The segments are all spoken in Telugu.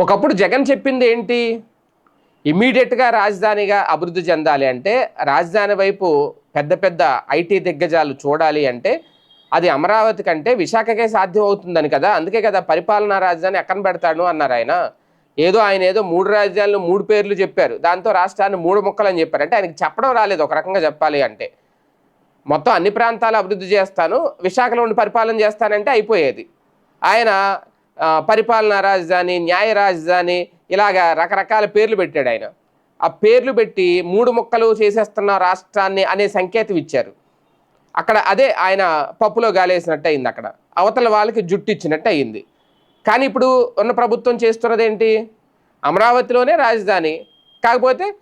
ఒకప్పుడు జగన్ చెప్పింది ఏంటి? ఇమీడియట్గా రాజధానిగా అభివృద్ధి చెందాలి అంటే రాజధాని వైపు పెద్ద పెద్ద ఐటీ దిగ్గజాలు చూడాలి అంటే అది అమరావతి కంటే విశాఖకే సాధ్యం అవుతుందని కదా? అందుకే కదా పరిపాలనా రాజధాని ఎక్కడ పెడతాడు అన్నారు ఆయన. ఏదో ఆయన ఏదో మూడు రాజధానులు మూడు పేర్లు చెప్పారు. దాంతో రాష్ట్రాన్ని మూడు ముక్కలు అని చెప్పారు. అంటే ఆయనకి చెప్పడం రాలేదు ఒక రకంగా చెప్పాలి అంటే. మొత్తం అన్ని ప్రాంతాలు అభివృద్ధి చేస్తాను విశాఖలో ఉండి పరిపాలన చేస్తానంటే అయిపోయేది. ఆయన పరిపాలనా రాజధాని న్యాయ రాజధాని ఇలాగా రకరకాల పేర్లు పెట్టాడు ఆయన. ఆ పేర్లు పెట్టి మూడు ముక్కలు చేసేస్తున్న రాష్ట్రాన్ని అనే సంకేతం ఇచ్చారు. అక్కడ అదే ఆయన పప్పులో గాలేసినట్టు అయింది అక్కడ. అవతల వాళ్ళకి జుట్టు ఇచ్చినట్టు అయింది. కానీ ఇప్పుడు ఉన్న ప్రభుత్వం చేస్తున్నది ఏంటి? అమరావతిలోనే రాజధాని. కాకపోతే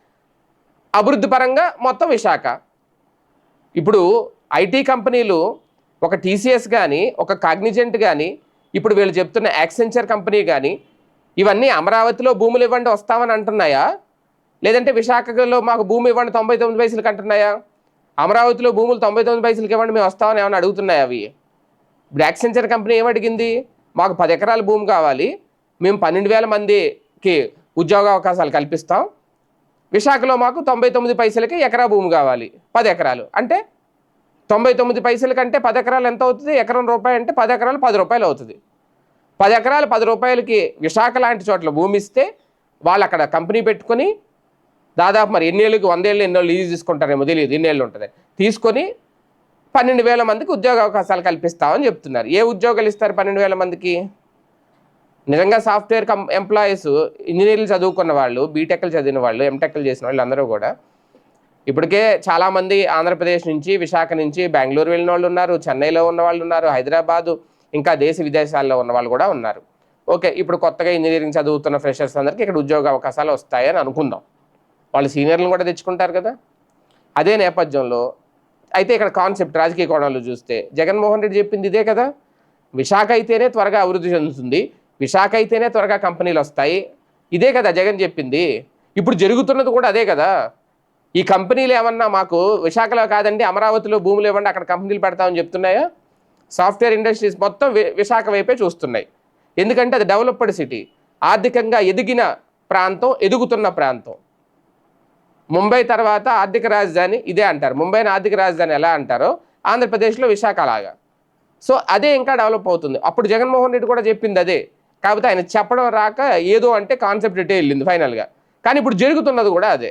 అభివృద్ధి పరంగా మొత్తం విశాఖ. ఇప్పుడు ఐటీ కంపెనీలు ఒక టీసీఎస్ కానీ ఒక కాగ్నిజెంట్ కానీ ఇప్పుడు వీళ్ళు చెప్తున్న యాక్సెంచర్ కంపెనీ కానీ ఇవన్నీ అమరావతిలో భూములు ఇవ్వండి వస్తామని అంటున్నాయా? లేదంటే విశాఖలో మాకు భూమి ఇవ్వండి తొంభై తొమ్మిది పైసలకి అంటున్నాయా? అమరావతిలో భూములు తొంభై తొమ్మిది పైసలకి ఇవ్వండి మేము వస్తామని ఏమైనా అడుగుతున్నాయా అవి? ఇప్పుడు యాక్సెంచర్ కంపెనీ ఏమడిగింది మాకు పది ఎకరాల భూమి కావాలి మేము పన్నెండు వేల మందికి ఉద్యోగ అవకాశాలు కల్పిస్తాం. విశాఖలో మాకు తొంభై తొమ్మిది పైసలకి ఎకరా భూమి కావాలి పది ఎకరాలు. అంటే తొంభై తొమ్మిది పైసల కంటే పది ఎకరాలు ఎంత అవుతుంది? ఎకరం రూపాయి అంటే పది ఎకరాలు పది రూపాయలు అవుతుంది. పది ఎకరాలు పది రూపాయలకి విశాఖ లాంటి చోట్ల భూమి ఇస్తే వాళ్ళు అక్కడ కంపెనీ పెట్టుకొని దాదాపు మరి ఎన్నేళ్ళకి వందేళ్ళు ఎన్నో లీజ్ తీసుకుంటారేమో తెలియదు ఎన్నేళ్ళు ఉంటుంది. తీసుకొని పన్నెండు వేల మందికి ఉద్యోగ అవకాశాలు కల్పిస్తామని చెప్తున్నారు. ఏ ఉద్యోగాలు ఇస్తారు పన్నెండు వేల మందికి? నిజంగా సాఫ్ట్వేర్ కం ఎంప్లాయీస్ ఇంజనీర్లు చదువుకున్న వాళ్ళు బీటెక్లు చదివిన వాళ్ళు ఎంటెక్లు చేసిన వాళ్ళు అందరూ కూడా ఇప్పటికే చాలామంది ఆంధ్రప్రదేశ్ నుంచి విశాఖ నుంచి బెంగళూరు వెళ్ళిన వాళ్ళు ఉన్నారు చెన్నైలో ఉన్న వాళ్ళు ఉన్నారు హైదరాబాదు ఇంకా దేశ విదేశాల్లో ఉన్న వాళ్ళు కూడా ఉన్నారు. ఓకే ఇప్పుడు కొత్తగా ఇంజనీరింగ్ చదువుతున్న ఫ్రెషర్స్ అందరికీ ఇక్కడ ఉద్యోగ అవకాశాలు వస్తాయని అనుకుందాం. వాళ్ళు సీనియర్లను కూడా తెచ్చుకుంటారు కదా? అదే నేపథ్యంలో అయితే ఇక్కడ కాన్సెప్ట్ రాజకీయ కోణాలు చూస్తే జగన్మోహన్ రెడ్డి చెప్పింది ఇదే కదా? విశాఖ అయితేనే త్వరగా అభివృద్ధి చెందుతుంది. విశాఖ అయితేనే త్వరగా కంపెనీలు వస్తాయి. ఇదే కదా జగన్ చెప్పింది. ఇప్పుడు జరుగుతున్నది కూడా అదే కదా? ఈ కంపెనీలు ఏమన్నా మాకు విశాఖలో కాదండి అమరావతిలో భూములు ఇవ్వండి అక్కడ కంపెనీలు పెడతామని చెప్తున్నాయా? సాఫ్ట్వేర్ ఇండస్ట్రీస్ మొత్తం విశాఖ వైపే చూస్తున్నాయి. ఎందుకంటే అది డెవలప్డ్ సిటీ. ఆర్థికంగా ఎదిగిన ప్రాంతం ఎదుగుతున్న ప్రాంతం. ముంబై తర్వాత ఆర్థిక రాజధాని ఇదే అంటారు. ముంబైని ఆర్థిక రాజధాని ఎలా అంటారో ఆంధ్రప్రదేశ్లో విశాఖ లాగా. సో అదే ఇంకా డెవలప్ అవుతుంది. అప్పుడు జగన్మోహన్ రెడ్డి కూడా చెప్పింది అదే. కాకపోతే ఆయన చెప్పడం రాక ఏదో అంటే కాన్సెప్ట్ ఇటే వెళ్ళింది ఫైనల్గా. కానీ ఇప్పుడు జరుగుతున్నది కూడా అదే.